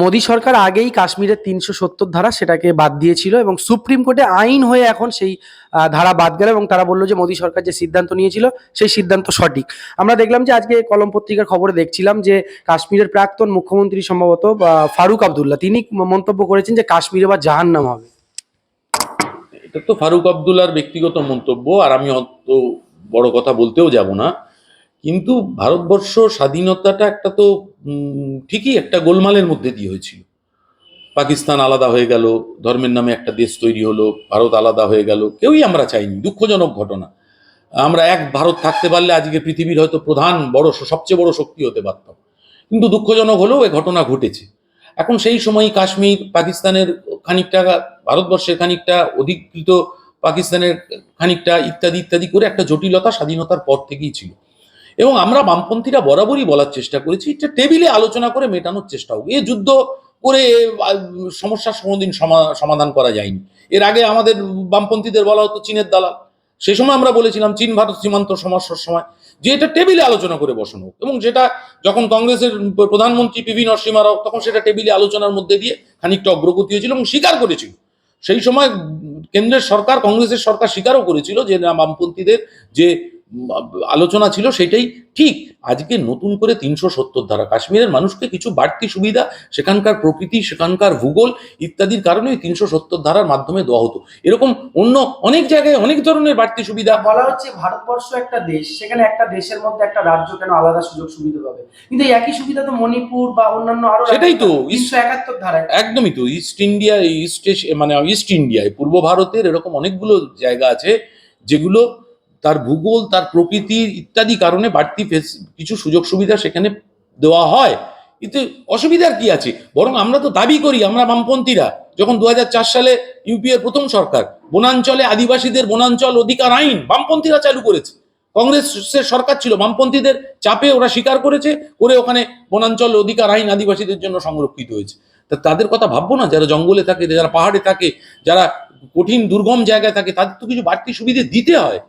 মোদী সরকার আগেই কাশ্মীরের তিনশো সত্তর ধারা সেটাকে বাদ দিয়েছিল এবং সুপ্রিম কোর্টে আইন হয়ে এখন সেই ধারা বাদ গেল এবং তারা বলল যে মোদী সরকার যে সিদ্ধান্ত নিয়েছিল সেই সিদ্ধান্ত সঠিক। আমরা দেখলাম যে আজকে কলম পত্রিকার খবরে দেখছিলাম যে কাশ্মীরের প্রাক্তন মুখ্যমন্ত্রী সম্ভবত ফারুক আবদুল্লাহ। তিনি মন্তব্য করেছেন যে কাশ্মীরে বা জাহান্নাম হবে। এটা তো ফারুক আবদুল্লার ব্যক্তিগত মন্তব্য, আর আমি অত বড় কথা বলতেও যাব না। কিন্তু ভারতবর্ষ স্বাধীনতাটা একটা তো ঠিকই একটা গোলমালের মধ্যে দিয়ে হয়েছিল। পাকিস্তান আলাদা হয়ে গেল, ধর্মের নামে একটা দেশ তৈরি হলো, ভারত আলাদা হয়ে গেল, কেউই আমরা চাইনি, দুঃখজনক ঘটনা। আমরা এক ভারত থাকতে পারলে আজকে পৃথিবীর হয়তো প্রধান বড় সবচেয়ে বড় শক্তি হতে পারতাম। কিন্তু দুঃখজনক হলেও এ ঘটনা ঘটেছে। এখন সেই সময় কাশ্মীর পাকিস্তানের খানিকটা, ভারতবর্ষের খানিকটা অধিকৃত পাকিস্তানের খানিকটা ইত্যাদি ইত্যাদি করে একটা জটিলতা স্বাধীনতার পর থেকেই ছিল। এবং আমরা বামপন্থীরা বরাবরই বলার চেষ্টা করেছি যে টেবিলে আলোচনা করে মেটানোর চেষ্টা হোক। এ যুদ্ধ করে সমস্যার কোনোদিন সমা- সমাধান করা যায়নি। এর আগে আমাদের বামপন্থীদের বলা হতো চীনের দালাল। সে সময় আমরা বলেছিলাম চীন, ভারত সীমান্ত সমস্যার সময় যে এটা টেবিলে আলোচনা করে বসানো হোক। এবং যেটা যখন কংগ্রেসের প্রধানমন্ত্রী পিভি নরসিমা রাও তখন সেটা টেবিলে আলোচনার মধ্যে দিয়ে খানিকটা অগ্রগতি হয়েছিল এবং স্বীকার করেছিল। সেই সময় কেন্দ্রের সরকার, কংগ্রেসের সরকার স্বীকারও করেছিল যে বামপন্থীদের যে আলোচনা ছিল সেটাই ঠিক। আজকে নতুন করে তিনশো সত্তর ধারা। কাশ্মীরের মানুষকে কিছু বাড়তি সুবিধা সেখানকার প্রকৃতি সেখানকার ভূগোল ইত্যাদির কারণে তিনশো সত্তর ধারার মাধ্যমে দেওয়া হতো। এরকম অন্য অনেক জায়গায় অনেক ধরনের বাড়তি সুবিধা। বলা হচ্ছে ভারতবর্ষ একটা দেশ সেখানে একটা দেশের মধ্যে একটা রাজ্য কেন আলাদা সুযোগ সুবিধা পাবে? কিন্তু একই সুবিধা তো মণিপুর বা অন্যান্য আরও সেটাই তো, তিনশো একাত্তর ধারা একদমই তো। ইস্ট ইন্ডিয়া ইস্ট মানে ইস্ট ইন্ডিয়ায় পূর্ব ভারতের এরকম অনেকগুলো জায়গা আছে যেগুলো তার ভূগোল, তার প্রকৃতি ইত্যাদি কারণে বাড়তি কিছু সুযোগ সুবিধা সেখানে দেওয়া হয়। এতে অসুবিধার কি আছে? বরং আমরা তো দাবি করি, আমরা বামপন্থীরা, যখন দু হাজার চার সালে ইউপিএর প্রথম সরকার, বনাঞ্চলে আদিবাসীদের বনাঞ্চল অধিকার আইন বামপন্থীরা চালু করেছে। কংগ্রেসের সরকার ছিল, বামপন্থীদের চাপে ওরা স্বীকার করেছে, করে ওখানে বনাঞ্চল অধিকার আইন আদিবাসীদের জন্য সংরক্ষিত হয়েছে। তা তাদের কথা ভাববো না, যারা জঙ্গলে থাকে, যারা পাহাড়ে থাকে, যারা কঠিন, দুর্গম জায়গায় থাকে, তাদের তো কিছু বাড়তি সুবিধে দিতে হয়।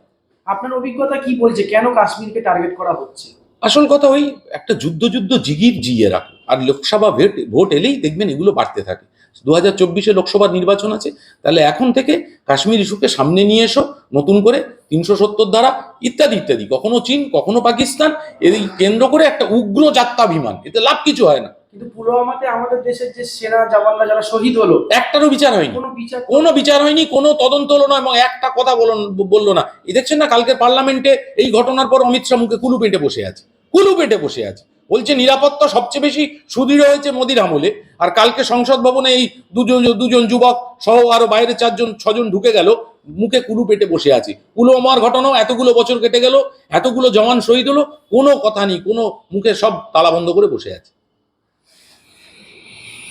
আপনার অভিজ্ঞতা কি বলছে? কেন কাশ্মীরকে টার্গেট করা হচ্ছে? আসল কথা ওই একটা যুদ্ধ যুদ্ধ জিগির জিয়ে রাখো। আর লোকসভা ভোট ভোট এলেই দেখবেন এগুলো বাড়তে থাকে। দু হাজার চব্বিশে লোকসভা নির্বাচন আছে, তাহলে এখন থেকে কাশ্মীর ইস্যুকে সামনে নিয়ে এসো, নতুন করে তিনশো সত্তর ধারা, ইত্যাদি ইত্যাদি। কখনো চীন, কখনো পাকিস্তান এই কেন্দ্র করে একটা উগ্র যাত্রাভিমান এতে লাভ কিছু হয় না। কিন্তু পুলওয়ামাতে আমাদের দেশের যে সেনা জওয়ানরা যারা শহীদ হলো একটারও বিচার হয়নি। কোনো বিচার কোনো বিচার হয়নি কোনো তদন্ত হলো না এবং একটা কথা বলন- বলল না। এই দেখছেন না কালকে পার্লামেন্টে এই ঘটনার পর অমিত শাহ মুখে কুলু পেটে বসে আছে। কুলু পেটে বসে আছে। বলছে নিরাপত্তা সবচেয়ে বেশি সুদৃঢ় হয়েছে মোদির আমলে। আর কালকে সংসদ ভবনে এই দুজন দুজন যুবক সহ আরও বাইরে চারজন ছজন ঢুকে গেল মুখে কুলু পেটে বসে আছে। পুলওয়ামার ঘটনাও এতগুলো বছর কেটে গেল এতগুলো জওয়ান শহীদ হলো কোনো কথা নেই কোনো মুখে সব তালা বন্ধ করে বসে আছে।